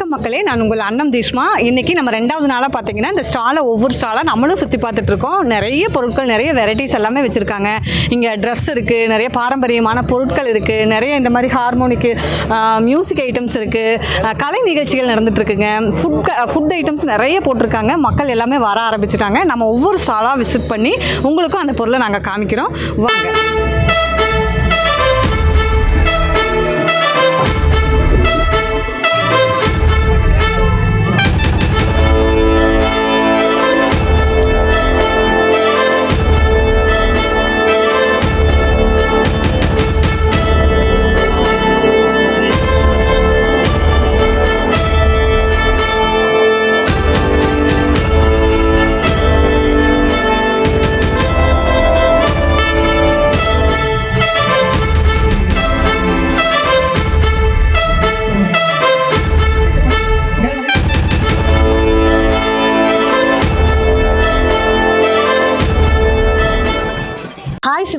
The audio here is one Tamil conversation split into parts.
வணக்கம் மக்களே நான் உங்கள் அன்னம் தீஷ்மா. இன்னைக்கு நம்ம ரெண்டாவது நாளாக பார்த்தீங்கன்னா இந்த ஸ்டாலை ஒவ்வொரு ஸ்டாலாக நம்மளும் சுற்றி பார்த்துட்டு இருக்கோம். நிறைய பொருட்கள் நிறைய வெரைட்டிஸ் எல்லாமே வச்சுருக்காங்க. இங்கே ட்ரெஸ் இருக்குது நிறைய பாரம்பரியமான பொருட்கள் இருக்குது நிறைய இந்த மாதிரி ஹார்மோனிக்கு மியூசிக் ஐட்டம்ஸ் இருக்குது கலை நிகழ்ச்சிகள் நடந்துகிட்ருக்குங்க ஃபுட் ஃபுட் ஐட்டம்ஸ் நிறைய போட்டிருக்காங்க. மக்கள் எல்லாமே வர ஆரம்பிச்சிட்டாங்க. நம்ம ஒவ்வொரு ஸ்டாலாக விசிட் பண்ணி உங்களுக்கும் அந்த பொருளை நாங்கள் காமிக்கிறோம். வாங்க.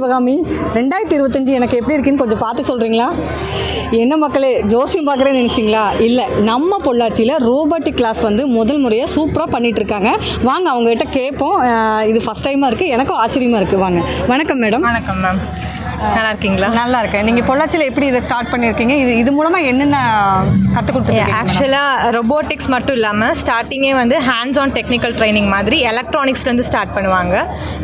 சிவகாமி ரெண்டாயிரத்தி இருபத்தஞ்சி எனக்கு எப்படி இருக்குன்னு கொஞ்சம் பார்த்து சொல்கிறீங்களா என்ன மக்களே ஜோசியம் பார்க்குறேன்னு நினச்சிங்களா? இல்லை நம்ம பொள்ளாச்சியில் ரோபோட்டிக் கிளாஸ் வந்து முதல் முறையாக சூப்பராக பண்ணிட்டு இருக்காங்க வாங்க அவங்ககிட்ட கேட்போம். இது ஃபஸ்ட் டைமாக இருக்குது எனக்கும் ஆச்சரியமாக இருக்குது வாங்க. வணக்கம் மேடம் வணக்கம் மேம் நல்லா இருக்கீங்களா? நல்லா இருக்கேன். நீங்கள் பொள்ளாச்சியில் எப்படி இதை ஸ்டார்ட் பண்ணியிருக்கீங்க? இது இது மூலமாக என்னென்ன கற்றுக் கொடுத்துருக்கீங்க ஆக்சுவலாக ரொபோட்டிக்ஸ் மட்டும் இல்லாமல் ஸ்டார்டிங்கே வந்து ஹேண்ட்ஸ் ஆன் டெக்னிக்கல் ட்ரைனிங் மாதிரி எலக்ட்ரானிக்ஸ்லேருந்து ஸ்டார்ட் பண்ணுவாங்க.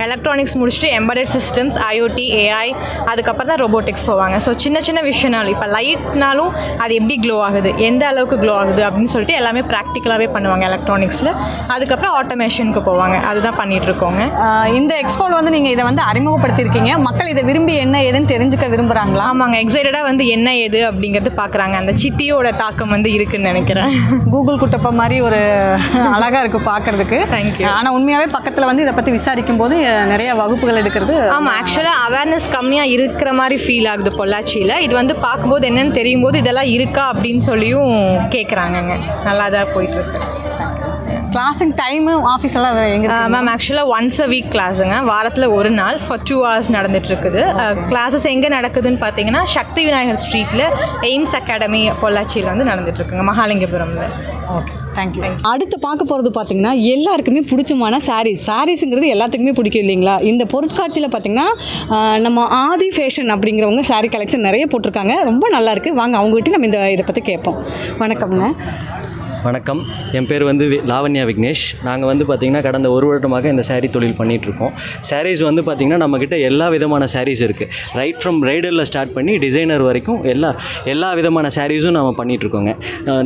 எலக்ட்ரானிக்ஸ் முடிச்சுட்டு எம்படட் சிஸ்டம்ஸ் ஐஓடி ஏஐ அதுக்கப்புறம் தான் ரொபோட்டிக்ஸ் போவாங்க. ஸோ சின்ன சின்ன விஷயம்னாலும் இப்போ லைட்னாலும் அது எப்படி க்ளோ ஆகுது? எந்த அளவுக்கு க்ளோ ஆகுது அப்படின்னு சொல்லிட்டு எல்லாமே ப்ராக்டிக்கலாகவே பண்ணுவாங்க எலக்ட்ரானிக்ஸில் அதுக்கப்புறம் ஆட்டோமேஷனுக்கு போவாங்க. அதுதான் பண்ணிட்டு இருக்கோங்க. இந்த எக்ஸ்போவில் வந்து நீங்கள் இதை வந்து அறிமுகப்படுத்தியிருக்கீங்க. மக்கள் இதை விரும்பி என்ன ஏதுன்னு தெரிஞ்சுக்க விரும்புகிறாங்களா ஆமாங்க. எக்ஸைட்டடாக வந்து என்ன ஏது அப்படிங்கிறது பார்க்குறாங்க அந்த சிட்டியோட தாக்கம் வந்து இருக்குன்னு நினைக்கிறேன். கூகுள் குட்டப்ப மாதிரி ஒரு அழகா இருக்கு பார்க்கிறதுக்கு Thank you. ஆனா உண்மையாவே பக்கத்துல வந்து இதை பத்தி விசாரிக்கும் போது நிறைய வகுப்புகள் எடுக்கிறது ஆமாம் ஆக்சுவலாக அவேர்னஸ் கம்மியாக இருக்கிற மாதிரி ஃபீல் ஆகுது பொள்ளாச்சியில். இது வந்து பார்க்கும்போது என்னென்னு தெரியும் போது இதெல்லாம் இருக்கா அப்படின்னு சொல்லியும் கேட்குறாங்கங்க நல்லா தான் போயிட்டுருக்கு. கிளாஸிங் டைமு ஆஃபீஸ் எல்லாம் எங்க? மேம் ஆக்சுவலாக ஒன்ஸ் அ வீக் கிளாஸுங்க வாரத்தில் ஒரு நாள் ஃபார் டூ ஹவர்ஸ் நடந்துட்டு இருக்குது கிளாஸஸ் எங்கே நடக்குதுன்னு பார்த்தீங்கன்னா சக்தி விநாயகர் ஸ்ட்ரீட்டில் எய்ம்ஸ் அகாடமி பொள்ளாச்சியில் வந்து நடந்துட்டு இருக்குங்க மகாலிங்கபுரமில். ஓகே தேங்க்யூ அடுத்து பார்க்க போகிறது பார்த்தீங்கன்னா எல்லாருக்குமே பிடிச்சமான சாரீஸ் சாரீஸுங்கிறது எல்லாத்துக்குமே பிடிக்கும் இல்லைங்களா? இந்த பொருட்காட்சியில் பார்த்தீங்கன்னா நம்ம ஆதி ஃபேஷன் அப்படிங்கிறவங்க சாரீ கலெக்ஷன் நிறைய போட்டிருக்காங்க. ரொம்ப நல்லாயிருக்கு வாங்க அவங்ககிட்ட நம்ம இந்த இதை பற்றி கேட்போம். வணக்கம்ங்க. வணக்கம். என் பேர் வந்து லாவண்யா விக்னேஷ். நாங்கள் வந்து பார்த்திங்கன்னா கடந்த ஒரு வருடமாக இந்த சேரீ தொழில் பண்ணிகிட்ருக்கோம் சாரீஸ் வந்து பார்த்திங்கன்னா நம்மக்கிட்ட எல்லா விதமான சாரீஸ் இருக்குது ரைட் ஃப்ரம் ரைடரில் ஸ்டார்ட் பண்ணி டிசைனர் வரைக்கும் எல்லா எல்லா விதமான சாரீஸும் நம்ம பண்ணிகிட்ருக்கோங்க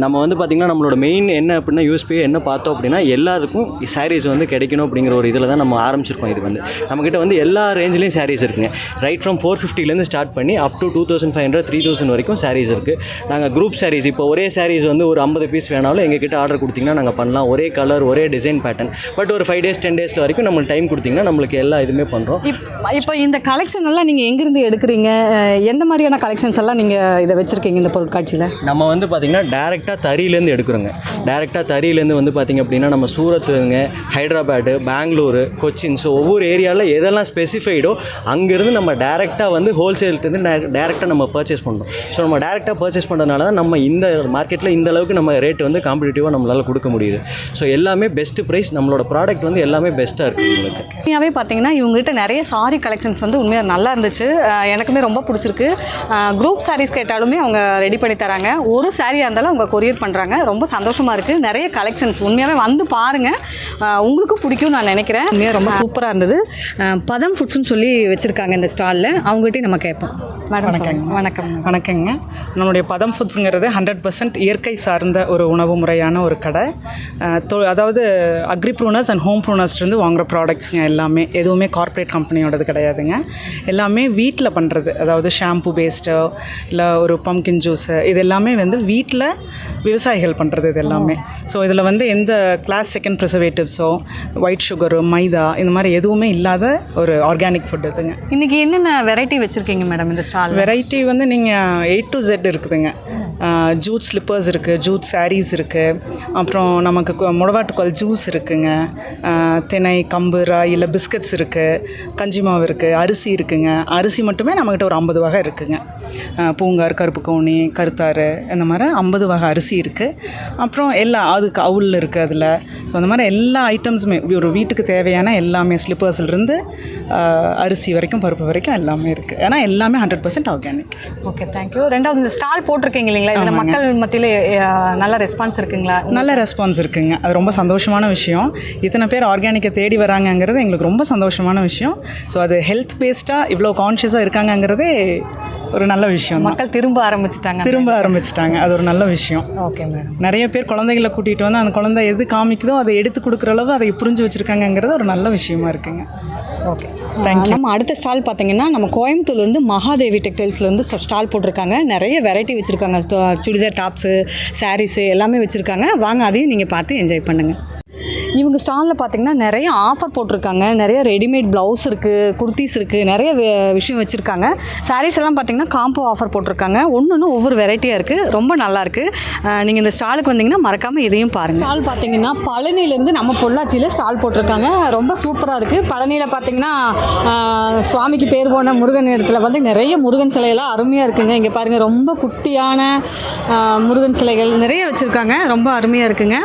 நம்ம வந்து பார்த்திங்கன்னா நம்மளோட மெயின் என்ன அப்படின்னா யூஎஸ்பி என்ன பார்த்தோம் அப்படின்னா எல்லாருக்கும் சாரீஸ் வந்து கிடைக்கணும் அப்படிங்கிற ஒரு இதில் தான் நம்ம ஆரம்பிச்சிருக்கோம் இது வந்து. நம்மக்கிட்ட வந்து எல்லா ரேஞ்சிலையும் சாரீஸ் இருக்குங்க. ரைட் ஃப்ரம் ஃபோர் ஃபிஃப்டிலேருந்து ஸ்டார்ட் பண்ணி up to two thousand five hundred three thousand வரைக்கும் சாரீஸ் இருக்குது நாங்கள் குரூப் சாரீஸ் இப்போ ஒரே சாரீஸ் வந்து ஒரு ஐம்பது பீஸ் வேணாலும் எங்ககிட்ட ஆர்டர் கொடுத்தீங்கன்னா நாங்கள் பண்ணலாம். ஒரே கலர் ஒரே டிசைன் பேட்டர்ன் பட் ஒரு ஃபைவ் டேஸ் டென் டேஸில் வரைக்கும் நம்மளுக்கு டைம் கொடுத்தீங்கன்னா நம்மளுக்கு எல்லா இதுவுமே பண்ணுறோம் இப் இப்போ இந்த கலெக்ஷன் எல்லாம் நீங்கள் எங்கேருந்து எடுக்கிறீங்க? எந்த மாதிரியான கலெக்ஷன்ஸ் எல்லாம் நீங்கள் இதை வச்சுருக்கீங்க இந்த பொருட்காட்சியில்? நம்ம வந்து பார்த்திங்கன்னா டேரெக்டாக தறியிலேருந்து எடுக்கிறோங்க. டேரெக்டாக தறியிலேருந்து வந்து பார்த்திங்க அப்படின்னா நம்ம சூரத்துங்க ஹைதராபாடு பெங்களூரு கொச்சின். ஸோ ஒவ்வொரு ஏரியாவில் எதெல்லாம் ஸ்பெசிஃபைடோ அங்கேருந்து நம்ம டேரெக்டாக வந்து ஹோல்சேல்ட்டு டேரெக்டாக நம்ம பர்ச்சேஸ் பண்ணுறோம் ஸோ நம்ம டேரெக்டாக பர்ச்சேஸ் பண்ணுறதுனால தான் நம்ம இந்த மார்க்கெட்டில் இந்த அளவுக்கு நம்ம ரேட் வந்து காம்படிட்டிவாக நம்மளால் கொடுக்க முடியுது. ஸோ எல்லாமே பெஸ்ட்டு ப்ரைஸ் நம்மளோட ப்ராடக்ட் வந்து எல்லாமே பெஸ்ட்டாக இருக்குது உங்களுக்கு. உண்மையாகவே பார்த்தீங்கன்னா இவங்ககிட்ட நிறைய சாரி கலெக்ஷன்ஸ் வந்து உண்மையாக நல்லா இருந்துச்சு. எனக்குமே ரொம்ப பிடிச்சிருக்கு. குரூப் சாரீஸ் கேட்டாலுமே அவங்க ரெடி பண்ணி தராங்க. ஒரு சாரியாக இருந்தாலும் அவங்க கொரியர் பண்ணுறாங்க ரொம்ப சந்தோஷமாக இருக்குது நிறைய கலெக்ஷன்ஸ் உண்மையாகவே வந்து பாருங்கள் உங்களுக்கும் பிடிக்கும் நான் நினைக்கிறேன். உண்மையாக ரொம்ப சூப்பராக இருந்தது. பதம் ஃபுட்ஸ்னு சொல்லி வச்சுருக்காங்க இந்த ஸ்டாலில் அவங்ககிட்டயும் நம்ம கேட்போம். வணக்கங்க. வணக்கம் வணக்கங்க. நம்மளுடைய பதம் ஃபுட்ஸுங்கிறது ஹண்ட்ரட் பர்சன்ட் இயற்கை சார்ந்த ஒரு உணவு முறையான ஒரு கடை. அதாவது அக்ரி ப்ரூனர்ஸ் அண்ட் ஹோம் ப்ரூனர்ஸ்லேருந்து வாங்குகிற ப்ராடக்ட்ஸுங்க எல்லாமே. எதுவுமே கார்ப்பரேட் கம்பெனியோடது கிடையாதுங்க. எல்லாமே வீட்டில் பண்ணுறது அதாவது ஷாம்பு பேஸ்ட்டோ இல்லை ஒரு பம்கின் ஜூஸு இது எல்லாமே வந்து வீட்டில் விவசாயிகள் பண்ணுறது இது எல்லாமே. ஸோ இதில் வந்து எந்த கிளாஸ் செகண்ட் ப்ரிசர்வேட்டிவ்ஸோ ஒயிட் சுகரு மைதா இந்த மாதிரி எதுவுமே இல்லாத ஒரு ஆர்கானிக் ஃபுட் இதுங்க. இன்னைக்கு என்னென்ன வெரைட்டி வச்சுருக்கீங்க மேடம் இந்த ஸ்டால் வெரைட்டி வந்து நீங்கள் எயிட் டு ஜெட் இருக்குதுங்க. ஜூட் ஸ்லிப்பர்ஸ் இருக்குது ஜூட் சாரீஸ் இருக்குது அப்புறம் நமக்கு கு- முடவாட்டுக்கால் ஜூஸ் இருக்குங்க. தினை கம்பு ராயில் பிஸ்கட்ஸ் இருக்குது கஞ்சி மாவு இருக்குது அரிசி இருக்குங்க. அரிசி மட்டுமே நம்மக்கிட்ட ஒரு ஐம்பது வகை இருக்குதுங்க பூங்கார் கருப்பு கவுனி கருத்தாறு இந்த மாதிரி ஐம்பது வகை அரிசி இருக்குது அப்புறம் எல்லா அதுக்கு அவுல் இருக்குது அதில். ஸோ அந்த மாதிரி எல்லா ஐட்டம்ஸுமே ஒரு வீட்டுக்கு தேவையான எல்லாமே ஸ்லிப்பர்ஸ்லேருந்து அரிசி வரைக்கும் பருப்பு வரைக்கும் எல்லாமே இருக்குது ஏன்னா எல்லாமே hundred percent organic okay thank you ரெண்டாவது இந்த ஸ்டால் போட்டிருக்கீங்க இல்லைங்களா? இதில் மக்கள் மத்தியில் நல்ல ரெஸ்பான்ஸ் இருக்குங்களா? நல்ல ரெஸ்பான்ஸ் இருக்குங்க. அது ரொம்ப சந்தோஷமான விஷயம். இத்தனை பேர் ஆர்கானிக்கை தேடி வராங்கங்கிறது எங்களுக்கு ரொம்ப சந்தோஷமான விஷயம். ஸோ அது ஹெல்த் பேஸ்டாக இவ்வளோ கான்ஷியஸாக இருக்காங்கங்கிறதே ஒரு நல்ல விஷயம் மக்கள் திரும்ப ஆரம்பிச்சிட்டாங்க. திரும்ப ஆரம்பிச்சிட்டாங்க. அது ஒரு நல்ல விஷயம். Okay madam. நிறைய பேர் குழந்தைகளை கூட்டிகிட்டு வந்து அந்த குழந்தை எது காமிக்குதோ அதை எடுத்து கொடுக்குற அளவு அதை புரிஞ்சு வச்சுருக்காங்கங்கிறது ஒரு நல்ல விஷயமா இருக்குங்க. ஓகே. நம்ம அடுத்த ஸ்டால் பார்த்தீங்கன்னா நம்ம கோயம்புத்தூர்லேருந்து மகாதேவி டெக்டைல்ஸ்லேருந்து ஸ்டால் போட்டிருக்காங்க. நிறைய வெரைட்டி வச்சுருக்காங்க. சுடிதார் டாப்ஸு சாரீஸு எல்லாமே வச்சுருக்காங்க. வாங்க அதையும் நீங்கள் பார்த்து என்ஜாய் பண்ணுங்கள் இவங்க ஸ்டாலில் பார்த்தீங்கன்னா நிறைய ஆஃபர் போட்டிருக்காங்க. நிறைய ரெடிமேட் ப்ளவுஸ் இருக்குது குர்த்திஸ் இருக்குது நிறைய வே- விஷயம் வச்சுருக்காங்க. சாரீஸ் எல்லாம் பார்த்தீங்கன்னா காம்போ ஆஃபர் போட்டிருக்காங்க. ஒன்று ஒன்று ஒவ்வொரு வெரைட்டியாக இருக்குது ரொம்ப நல்லாயிருக்கு நீங்கள் இந்த ஸ்டாலுக்கு வந்தீங்கன்னா மறக்காமல் இதையும் பாருங்கள் ஸ்டால் பார்த்தீங்கன்னா பழனியிலேருந்து நம்ம பொள்ளாச்சியில் ஸ்டால் போட்டிருக்காங்க. ரொம்ப சூப்பராக இருக்குது பழனியில் பார்த்தீங்கன்னா சுவாமிக்கு பேர் போன முருகன் இடத்துல வந்து நிறைய முருகன் சிலையெல்லாம் அருமையாக இருக்குங்க. இங்கே பாருங்கள் ரொம்ப குட்டியான முருகன் சிலைகள் நிறைய வச்சுருக்காங்க. ரொம்ப அருமையாக இருக்குங்க.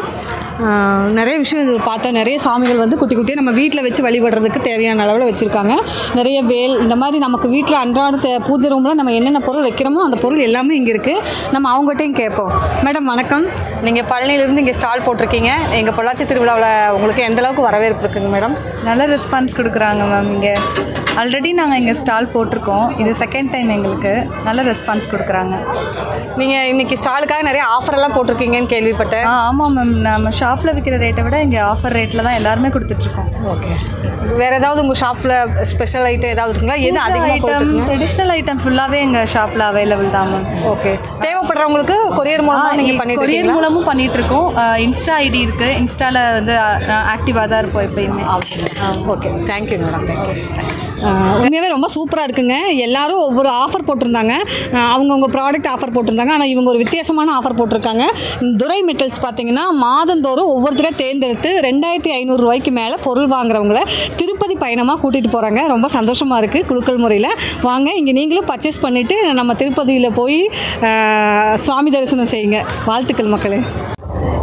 நிறைய விஷயம் இது பார்த்தேன். நிறைய சாமிகள் வந்து குட்டி குட்டியாக நம்ம வீட்டில் வச்சு வழிபடுறதுக்கு தேவையான அளவில் வச்சுருக்காங்க. நிறைய வேல் இந்த மாதிரி நமக்கு வீட்டில் அன்றாட தே பூஜை ரூமில் நம்ம என்னென்ன பொருள் வைக்கிறோமோ அந்த பொருள் எல்லாமே இங்கே இருக்குது நம்ம அவங்ககிட்டையும் கேட்போம். மேடம் வணக்கம். நீங்கள் பழனியிலேருந்து இங்கே ஸ்டால் போட்டிருக்கீங்க. எங்கள் பொள்ளாச்சி திருவிழாவில் உங்களுக்கு எந்த அளவுக்கு வரவேற்பு இருக்குங்க மேடம்? நல்ல ரெஸ்பான்ஸ் கொடுக்குறாங்க மேம் இங்கே. ஆல்ரெடி நாங்கள் இங்கே ஸ்டால் போட்டிருக்கோம். இது செகண்ட் டைம் எங்களுக்கு நல்ல ரெஸ்பான்ஸ் கொடுக்குறாங்க. நீங்கள் இன்னைக்கு ஸ்டாலுக்காக நிறைய ஆஃபர் எல்லாம் போட்டிருக்கீங்கன்னு கேள்விப்பட்டேன். ஆ ஆமாம் மேம் நம்ம ஷாப்பில் விற்கிற ரேட்டை விட இங்கே ஆஃபர் ரேட்டில் தான் எல்லாருமே கொடுத்துட்ருக்கோம். ஓகே வேற ஏதாவது உங்கள் ஷாப்பில் ஸ்பெஷல் ஐட்டம் ஏதாவது இருக்குங்களா? எது அதிகமாக ஐட்டம் ட்ரெடிஷ்னல் ஐட்டம் ஃபுல்லாகவே எங்கள் ஷாப்பில் அவைலபிள் தான் மேம் ஓகே தேவைப்படுறவங்களுக்கு கொரியர் மூலமாக நீங்கள் பண்ணிட்டு கொரியர் இருக்கீங்களா? மூலமும் பண்ணிட்டு இருக்கோம் இன்ஸ்டா ஐடி இருக்குது இன்ஸ்டாவில் வந்து ஆக்டிவாக தான் இருப்போம் எப்பயுமே. ஓகே தேங்க்யூ மேடம் தேங்க்யூ உண்மையாகவே ரொம்ப சூப்பராக இருக்குங்க. எல்லாரும் ஒவ்வொரு ஆஃபர் போட்டிருந்தாங்க. அவங்கவங்க ப்ராடக்ட் ஆஃபர் போட்டிருந்தாங்க. ஆனால் இவங்க ஒரு வித்தியாசமான ஆஃபர் போட்டிருக்காங்க. துரை மெட்டல்ஸ் பார்த்தீங்கன்னா மாதந்தோறும் ஒவ்வொருத்தரையும் தேர்ந்தெடுத்து ரெண்டாயிரத்தி ஐநூறுரூவாய்க்கு மேலே பொருள் வாங்குறவங்கள திருப்பதி பயணமாக கூட்டிகிட்டு போகிறாங்க ரொம்ப சந்தோஷமாக இருக்குது குழுக்கள் முறையில். வாங்க இங்கே நீங்களும் பர்ச்சேஸ் பண்ணிவிட்டு நம்ம திருப்பதியில் போய் சுவாமி தரிசனம் செய்யுங்க. வாழ்த்துக்கள் மக்களே.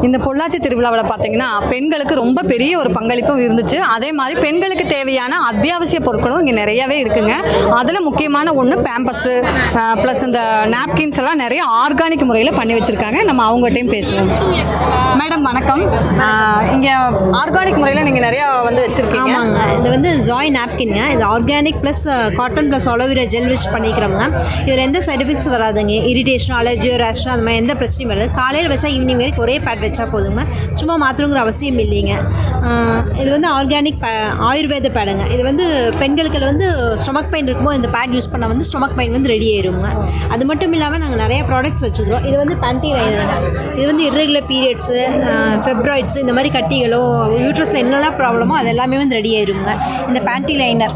இந்த பொள்ளாச்சி திருவிழாவில் பார்த்தீங்கன்னா பெண்களுக்கு ரொம்ப பெரிய ஒரு பங்களிப்பும் இருந்துச்சு. அதே மாதிரி பெண்களுக்கு தேவையான அத்தியாவசிய பொருட்களும் இங்கே நிறையவே இருக்குங்க. அதில் முக்கியமான ஒன்று பேம்பஸ்ஸு ப்ளஸ் இந்த நாப்கின்ஸ் எல்லாம் நிறைய ஆர்கானிக் முறையில் பண்ணி வச்சுருக்காங்க. நம்ம அவங்ககிட்டையும் பேசுவோம். மேடம் வணக்கம். இங்கே ஆர்கானிக் முறையில் நீங்கள் நிறையா வந்து வச்சுருக்கீங்க. ஆமாங்க. இது வந்து ஜாய் நாப்கின்ங்க இது organic plus cotton plus aloe vera gel வச்சு பண்ணிக்கிறோங்க இதில் எந்த சைட் எஃபெக்ட்ஸ் வராதுங்க. இரிட்டேஷனோ அலர்ஜியோ ரேஷனோ அந்த மாதிரி எந்த பிரச்சனையும் வராது. காலையில் வச்சா ஈவினிங் வரைக்கும் ஒரே பேட் வச்சா போதுங்க. சும்மா மாற்றணுங்கிற அவசியம் இல்லைங்க. இது வந்து ஆர்கானிக் பே ஆயுர்வேத பேடுங்க. இது வந்து பெண்களுக்கு வந்து ஸ்டொமக் பெயின் இருக்கும்போது இந்த பேட் யூஸ் பண்ணால் வந்து ஸ்டொமக் பெயின் வந்து ரெடி ஆயிருங்க. அது மட்டும் இல்லாமல் நாங்கள் நிறைய ப்ராடக்ட்ஸ் வச்சுக்கிறோம். இது வந்து பேண்டி லைனருங்க இது வந்து இரகுலர் பீரியட்ஸு ஃபெப்ராய்ட்ஸு இந்த மாதிரி கட்டிகளோ யூட்ரஸில் என்னெல்லாம் ப்ராப்ளமோ அது எல்லாமே வந்து ரெடி ஆயிருங்க. இந்த பேண்டி லைனர்.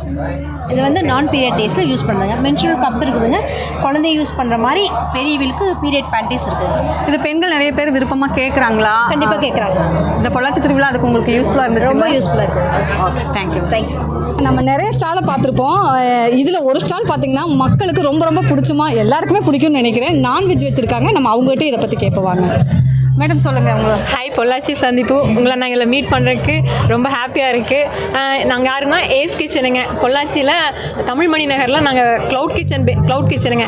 இது வந்து நான் பீரியட் டேஸில் யூஸ் பண்ணுங்க. மென்சுரல் கப் இருக்குதுங்க. குழந்தைய யூஸ் பண்ணுற மாதிரி பெரியவங்களுக்கு பீரியட் பேண்டிஸ் இருக்குதுங்க இது பெண்கள் நிறைய பேர் விருப்பமாக கேட்குறாங்களா கண்டிப்பாக கேட்குறாங்க இந்த பொள்ளாச்சி திருவிழா அதுக்கு உங்களுக்கு யூஸ்ஃபுல்லாக இருந்துச்சு ரொம்ப யூஸ்ஃபுல்லாக இருக்குது ஓகே தேங்க்யூ தேங்க்யூ நம்ம நிறைய ஸ்டாலை பார்த்துருப்போம். இதில் ஒரு ஸ்டால் பார்த்தீங்கன்னா மக்களுக்கு ரொம்ப ரொம்ப பிடிச்சுமா எல்லாருக்குமே பிடிக்கும்னு நினைக்கிறேன். நான்வெஜ் வச்சுருக்காங்க. நம்ம அவங்ககிட்ட இதை பற்றி கேட்போவாங்க மேடம் சொல்லுங்கள் உங்களை. ஹாய் பொள்ளாச்சி சந்திப்பு. உங்களை நாங்கள் மீட் பண்ணுறதுக்கு ரொம்ப ஹாப்பியாக இருக்குது நாங்கள் யாருன்னா ஏஸ் கிச்சனுங்க பொள்ளாச்சியில் தமிழ் மணி நகரில் நாங்கள் க்ளவுட் கிச்சன் பே க்ளவுட் கிச்சனுங்க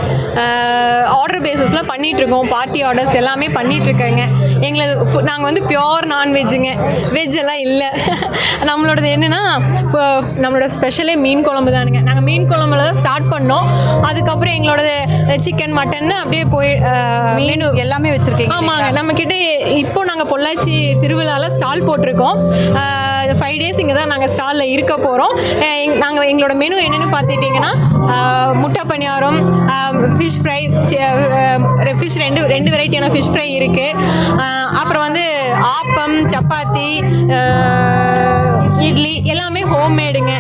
ஆர்டர் பேசிஸில் பண்ணிகிட்ருக்கோம் பார்ட்டி ஆர்டர்ஸ் எல்லாமே பண்ணிகிட்ருக்கேங்க எங்களை நாங்கள் வந்து பியோர் நான்வெஜ்ஜுங்க வெஜ் எல்லாம் இல்லை. நம்மளோடது என்னென்னா இப்போ நம்மளோட ஸ்பெஷலே மீன் குழம்பு தானுங்க. நாங்கள் மீன் குழம்புல தான் ஸ்டார்ட் பண்ணோம். அதுக்கப்புறம் எங்களோடது சிக்கன் மட்டன் அப்படியே போய் மெனு எல்லாமே வச்சுருக்கீங்க. ஆமாங்க. நம்ம கிட்ட இப்போ நாங்கள் பொள்ளாச்சி திருவிழாவில் ஸ்டால் போட்டிருக்கோம். ஃபைவ் டேஸ் இங்கே தான் நாங்கள் ஸ்டாலில் இருக்க போகிறோம் நாங்கள் எங்களோட மெனு என்னென்னு பார்த்துட்டிங்கன்னா முட்டை பணியாரம் ஃபிஷ் ஃப்ரை ஃபிஷ் ரெண்டு ரெண்டு வெரைட்டியான ஃபிஷ் ஃப்ரை இருக்குது அப்புறம் வந்து ஆப்பம் சப்பாத்தி இட்லி எல்லாமே ஹோம்மேடுங்க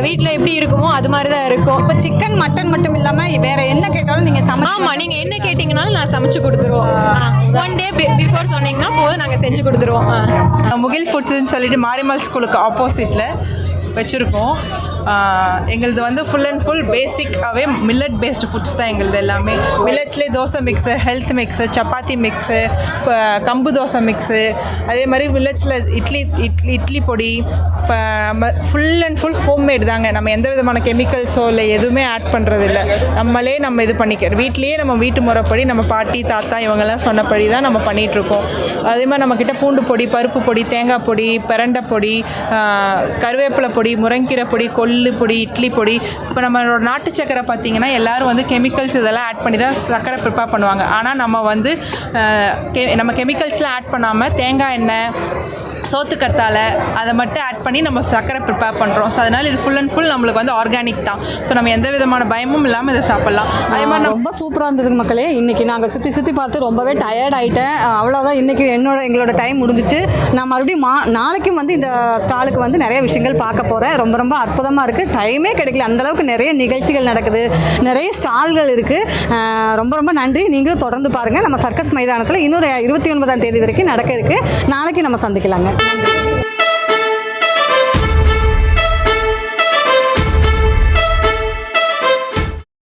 வீட்டில் எப்படி இருக்குமோ அது மாதிரி தான் இருக்கும். இப்போ சிக்கன் மட்டன் மட்டும் இல்லாமல் வேற என்ன கேட்டாலும் நீங்கள் சமைச்சு ஆமாம் நீங்கள் என்ன கேட்டிங்கனாலும் நான் சமைச்சு கொடுத்துருவோம். ஒன் டே பிஃபோர் சொன்னீங்கன்னா போதும் நாங்கள் செஞ்சு கொடுத்துருவோம். ஆ. முகில் ஃபுட்ஸ்னு சொல்லிட்டு மாரிமல் ஸ்கூலுக்கு ஆப்போசிட்டில் வச்சுருக்கோம். எங்களது வந்து ஃபுல் அண்ட் ஃபுல் பேசிக்காகவே மில்லட் பேஸ்டு ஃபுட்ஸ் தான் எங்களது எல்லாமே. மில்லட்ஸ்லேயே dosa mix health mix chapati mix இப்போ கம்பு தோசை மிக்ஸு அதே மாதிரி மில்லட்ஸில் இட்லி இட்லி இட்லி பொடி இப்போ நம்ம ஃபுல் அண்ட் ஃபுல் ஹோம்மேட் தாங்க. நம்ம எந்த விதமான கெமிக்கல்ஸோ இல்லை எதுவுமே ஆட் பண்ணுறதில்ல நம்மளே நம்ம இது பண்ணிக்கிறோம் வீட்லேயே நம்ம வீட்டு முறைப்படி நம்ம பாட்டி தாத்தா இவங்கெல்லாம் சொன்னபடி தான் நம்ம பண்ணிகிட்ருக்கோம் அதே மாதிரி நம்மக்கிட்ட பூண்டு பொடி பருப்பு பொடி தேங்காய் பொடி பிரண்டை பொடி கருவேப்பிலை பொடி முருங்கீரை பொடி கொல்லு கொள்ளு பொடி இட்லி பொடி. இப்போ நம்மளோட நாட்டு சக்கரை பார்த்தீங்கன்னா எல்லாரும் வந்து கெமிக்கல்ஸ் இதெல்லாம் ஆட் பண்ணி தான் சக்கரை ப்ரிப்பேர் பண்ணுவாங்க. ஆனால் நம்ம வந்து கெ- நம்ம கெமிக்கல்ஸ்லாம் ஆட் பண்ணாமல் தேங்காய் எண்ணெய் சோத்துக்கத்தாழை அதை மட்டும் ஆட் பண்ணி நம்ம சக்கரை ப்ரிப்பேர் பண்ணுறோம் ஸோ அதனால் இது ஃபுல் அண்ட் ஃபுல் நம்மளுக்கு வந்து ஆர்கானிக் தான். ஸோ நம்ம எந்த விதமான பயமும் இல்லாமல் இதை சாப்பிட்லாம். அதே மாதிரி ரொம்ப சூப்பராக இருந்தது மக்களே. இன்னைக்கு நாங்கள் சுற்றி சுற்றி பார்த்து ரொம்பவே டயர்ட் ஆகிட்டேன் அவ்வளோதான் இன்னைக்கு என்னோட எங்களோட டைம் முடிஞ்சிச்சு. நான் மறுபடியும் மா நாளைக்கும் வந்து இந்த ஸ்டாலுக்கு வந்து நிறைய விஷயங்கள் பார்க்க போகிறேன் ரொம்ப ரொம்ப அற்புதமாக இருக்குது டைமே கிடைக்கல. அந்த அளவுக்கு நிறைய நிகழ்ச்சிகள் நடக்குது. நிறைய ஸ்டால்கள் இருக்குது ரொம்ப ரொம்ப நன்றி. நீங்களும் தொடர்ந்து பாருங்கள் நம்ம சர்க்கஸ் மைதானத்தில் இன்னொரு இருபத்தி ஒன்பதாம் தேதி வரைக்கும் நடக்க இருக்குது நாளைக்கு நம்ம சந்திக்கலாங்க. நன்றி